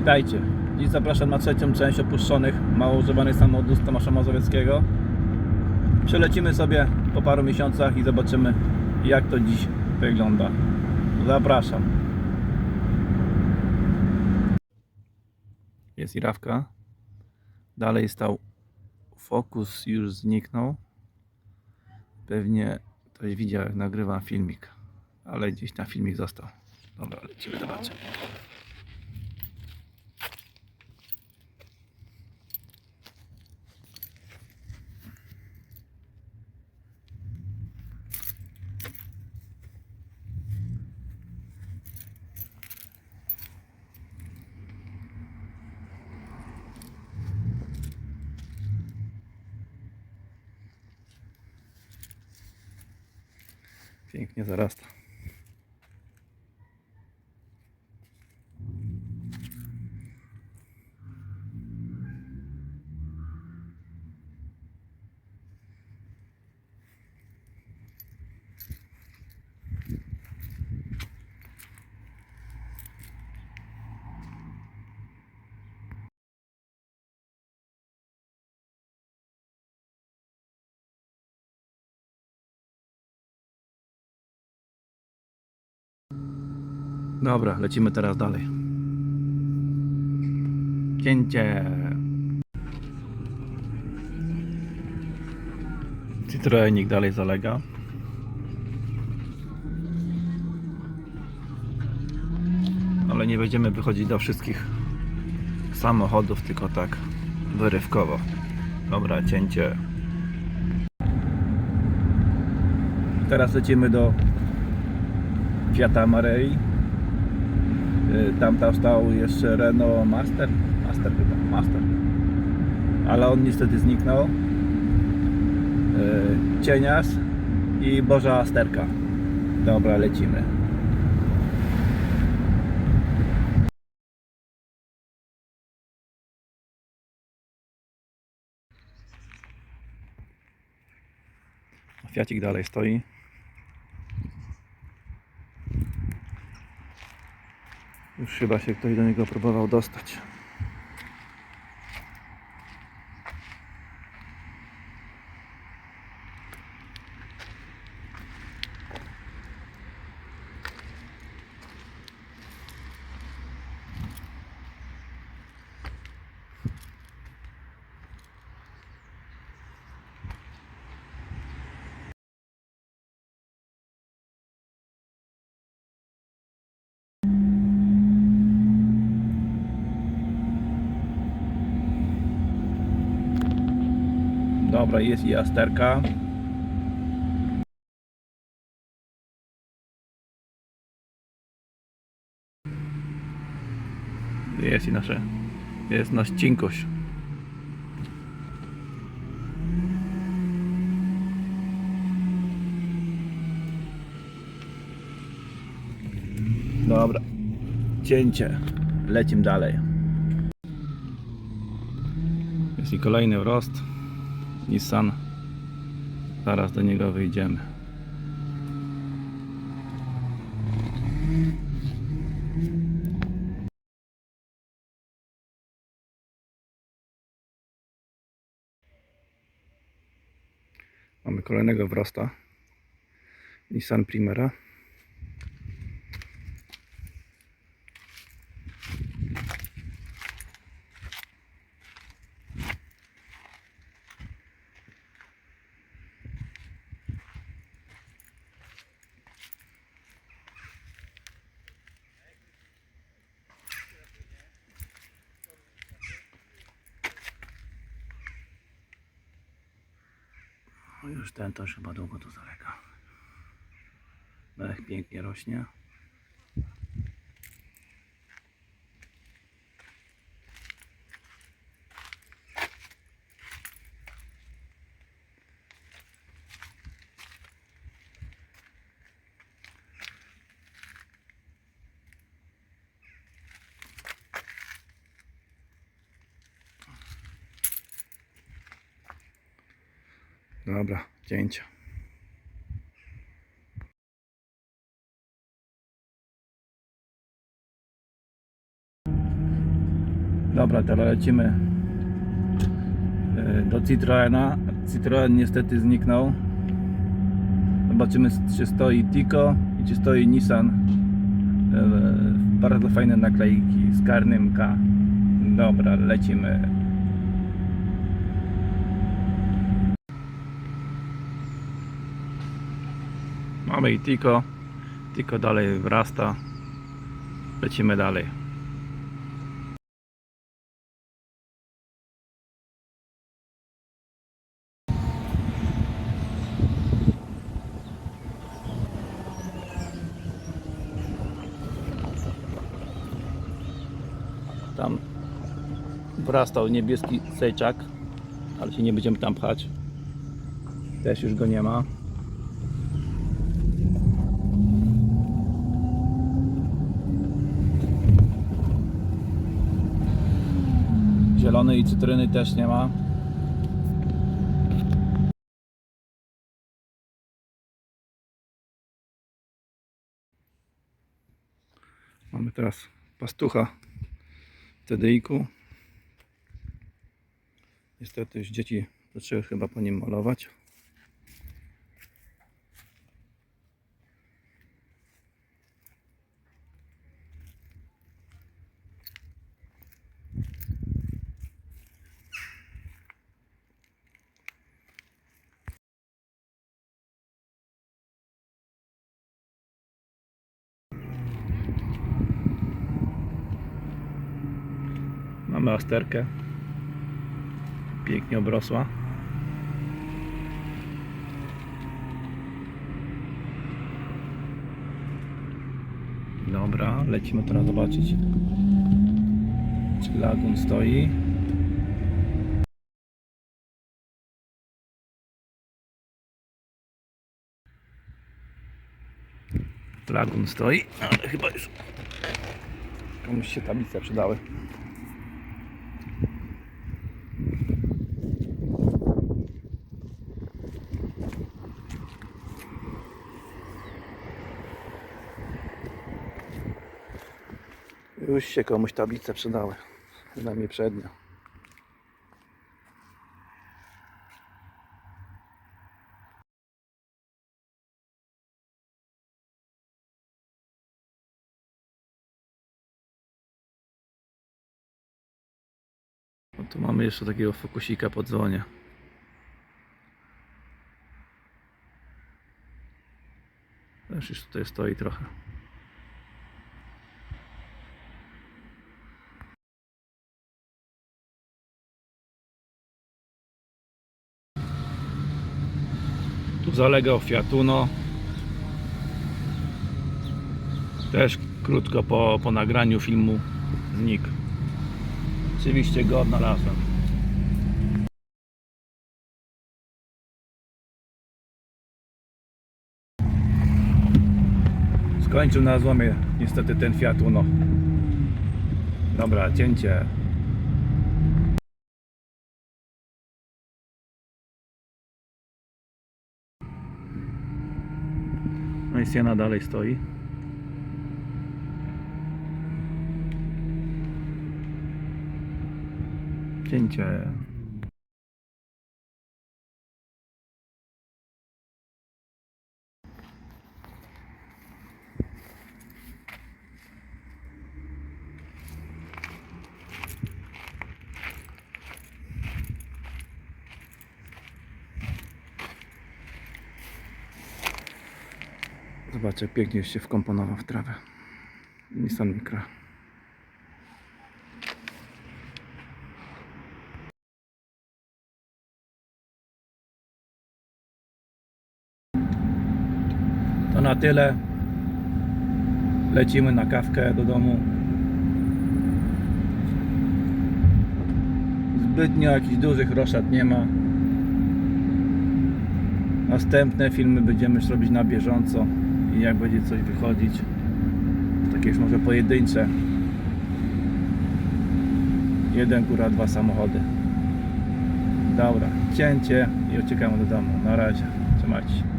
Witajcie. Dziś zapraszam na trzecią część opuszczonych, mało używanych samochodów z Tomasza Mazowieckiego. Przelecimy sobie po paru miesiącach i zobaczymy jak to dziś wygląda. Zapraszam. Jest Irawka. Dalej stał Fokus już zniknął. Pewnie ktoś widział jak nagrywam filmik, ale gdzieś tam filmik został. Dobra, lecimy zobaczyć. Pięknie zarasta. Dobra, lecimy teraz dalej. Cięcie. Citroenik dalej zalega. Ale nie będziemy wychodzić do wszystkich samochodów, tylko tak wyrywkowo. Dobra, cięcie. Teraz lecimy do Fiata Marei. Y, Tam tam stał jeszcze Renault Master. Master chyba, Master. Ale on niestety zniknął. Y, Cienias i Boża Asterka. Dobra, lecimy. Fiacik dalej stoi. Już chyba się ktoś do niego próbował dostać. Dobra, jest i Asterka. Jest i nasze. Jest nasz cinkoś. Dobra. Cięcie. Lecimy dalej. Jest i kolejny wrost. Nissan. Zaraz do niego wyjdziemy. Mamy kolejnego wrosta. Nissan Primera. Już ten już chyba długo tu zalega. Belek pięknie rośnie. Dobra, cięcia. Dobra, teraz lecimy e, do Citroena. Citroen niestety zniknął. Zobaczymy, czy stoi Tico i czy stoi Nissan. E, Bardzo fajne naklejki z karnym K. Dobra, lecimy. Mamy i Tico. Tico dalej wrasta. Lecimy dalej. Tam wrastał niebieski sejczak, ale się nie będziemy tam pchać. Też już go nie ma. Zielonej i cytryny też nie ma. Mamy teraz pastucha TDI-ku. Niestety już dzieci zaczęły chyba po nim malować. Mamy asterkę. Pięknie obrosła. Dobra, lecimy teraz zobaczyć, czy lagun stoi. Lagun stoi, ale chyba już komuś się tablice przydały. Już się komuś tablice przydały. Przynajmniej przednia. No tu mamy jeszcze takiego fokusika pod dzwonie. Też już tutaj stoi trochę. Tu zalegał Fiat Uno. Też krótko po, po nagraniu filmu znikł. Oczywiście go odnalazłem. Skończył na złomie niestety ten Fiat Uno. Dobra, cięcie. No i Siena dalej stoi. Cięcie. Zobaczę, pięknie się wkomponował w trawę. Nissan Micra. To na tyle. Lecimy na kawkę do domu. Zbytnio jakichś dużych roszad nie ma. Następne filmy będziemy robić na bieżąco i jak będzie coś wychodzić, już może pojedyncze. Jeden góra, dwa samochody. Dobra, cięcie i uciekamy do domu. Na razie, trzymajcie się.